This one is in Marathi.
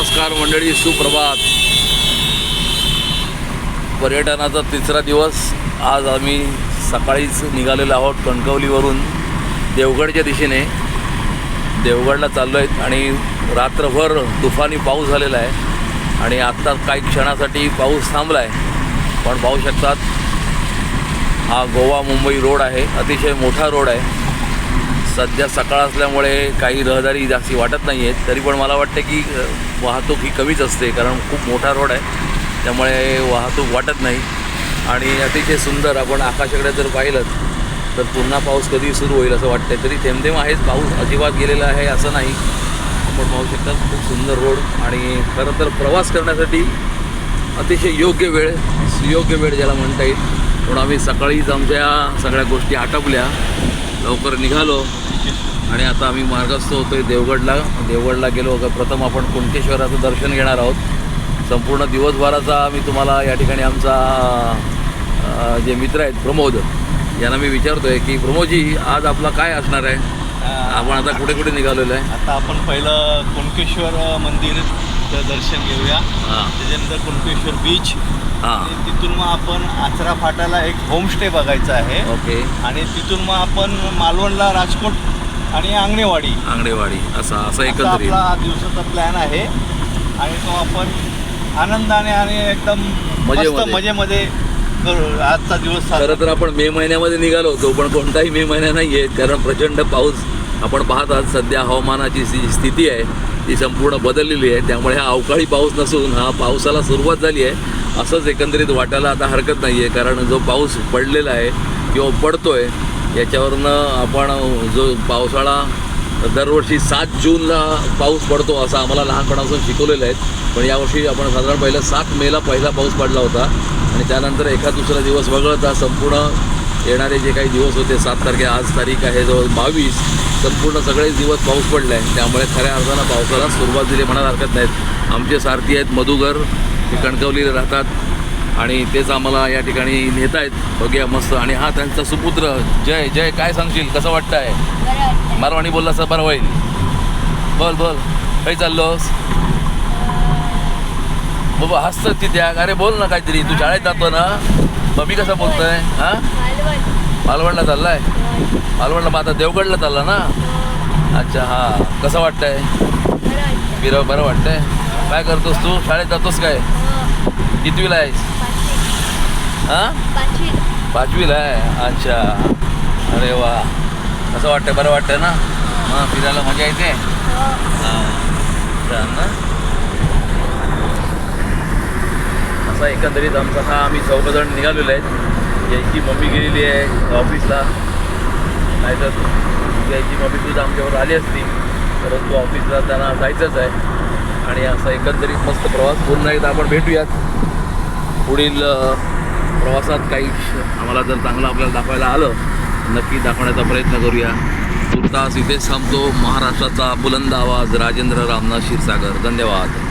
नमस्कार मंडळी सुप्रभात. पर्यटनाचा तिसरा दिवस. आज आम्ही सकाळीच निघालेलो आहोत कणकवलीवरून देवगडच्या दिशेने. देवगडला चाललो आहेत आणि रात्रभर तुफानी पाऊस झालेला आहे. आणि आत्ता काही क्षणासाठी पाऊस थांबला आहे पण पाहू शकतात हा गोवा मुंबई रोड आहे. अतिशय मोठा रोड आहे. सध्या सकाळ असल्यामुळे काही रहदारी जास्ती वाटत नाही आहेत तरी पण मला वाटतं की वाहतूक ही कमीच असते कारण खूप मोठा रोड आहे. त्यामुळे वाहतूक वाटत नाही. आणि अतिशय सुंदर आपण आकाशाकडे जर पाहिलं तर पुन्हा पाऊस कधी सुरू होईल असं वाटतं तरी थेंब आहेच पाऊस अजिबात गेलेला आहे असं नाही. आपण पाहू शकतात खूप सुंदर रोड आणि खरं तर प्रवास करण्यासाठी अतिशय योग्य वेळ सुयोग्य वेळ ज्याला म्हणता येईल. म्हणून आम्ही सकाळीच आमच्या सगळ्या गोष्टी आटपल्या. लवकर निघालो. आणि आता आम्ही मार्गस्थ होतो आहे देवगडला. देवगडला गेलो का प्रथम आपण कुणकेश्वराचं दर्शन घेणार आहोत. संपूर्ण दिवसभराचा मी तुम्हाला या ठिकाणी आमचा जे मित्र आहेत प्रमोद यांना मी विचारतो आहे की प्रमोदजी आज आपला काय असणार आहे? आपण आता कुठे कुठे निघालेलो आहे? आता आपण पहिलं कुणकेश्वर मंदिरचं दर्शन घेऊया. हां. त्याच्यानंतर कुणकेश्वर बीच हां. तिथून मग आपण आचरा फाटाला एक होमस्टे बघायचा आहे. ओके. आणि तिथून मग आपण मालवणला राजकोट आणि आंगणेवाडी. आंगडेवाडी असा असं एकंदरीत. आपला हा दिवसाचा प्लॅन आहे. आणि तो आपण आनंदाने आणि एकदम मस्त मजेमध्ये. मजेमध्ये करू. आजचा दिवस साजरा खरं तर आपण मे महिन्यामध्ये निघालो होतो पण कोणताही मे महिना नाही आहे कारण प्रचंड पाऊस. आपण पाहत आहात सध्या हवामानाची जी स्थिती आहे ती संपूर्ण बदललेली आहे. त्यामुळे हा अवकाळी पाऊस नसून हा पावसाला सुरुवात झाली आहे. असंच एकंदरीत वाटायला आता हरकत नाही आहे कारण जो पाऊस पडलेला आहे किंवा पडतो आहे याच्यावरनं आपण जो पावसाळा दरवर्षी सात जूनला पाऊस पडतो असं आम्हाला लहानपणापासून शिकवलेलं आहे. पण यावर्षी आपण साधारण पहिलं सात मेला पहिला पाऊस पडला होता. आणि त्यानंतर एखाद दुसरा दिवस वगळता संपूर्ण येणारे जे काही दिवस होते सात तारखे आज तारीख आहे जवळ बावीस संपूर्ण सगळेच दिवस पाऊस पडला आहे त्यामुळे खऱ्या अर्थानं पावसाला सुरुवात दिली म्हणायला हरकत नाहीत. आमचे सारथी आहेत मधुगर ते कणकवलीला राहतात. आणि तेच आम्हाला या ठिकाणी नेत आहेत बघूया मस्त. आणि हा त्यांचा सुपुत्र. जय जय. काय सांगशील? कसं वाटतं आहे मारवाणी बोलला असं बरं होईल. बोल बोल. काही चाललोस? बाबा हसत तिथे अरे बोल ना काहीतरी. तू शाळेत जातो ना? मग मी कसं बोलतोय? हा? मालवणला चाललाय? मालवणला मग आता देवगडला चालला ना? अच्छा हा. कसं वाटतंय? बिरव बरं वाटतंय. काय करतोस तू? शाळेत जातोस काय? कितवीला आहेस? हा? पाचवीला आहे? अच्छा. अरे वा. कसं वाटतंय? बरं वाटतंय ना? मग फिरायला मजा येते? हां. छान ना? असा एकंदरीत आमचा हा आम्ही चौघजण निघालेलो आहेत याची मम्मी गेलेली आहे ऑफिसला नाहीतर याची मम्मी तुझं आमच्यावर आली असती. परंतु ऑफिसला त्यांना जायचंच आहे. आणि असा एकंदरीत मस्त प्रवास. पुन्हा एकदा आपण भेटूयात. पुढील प्रवासात काही श- आम्हाला जर चांगलं आपल्याला दाखवायला आलं नक्की दाखवण्याचा प्रयत्न करूया. तुर्तास इथेच थांबतो महाराष्ट्राचा बुलंद आवाज राजेंद्र रामनाथ क्षीरसागर. धन्यवाद.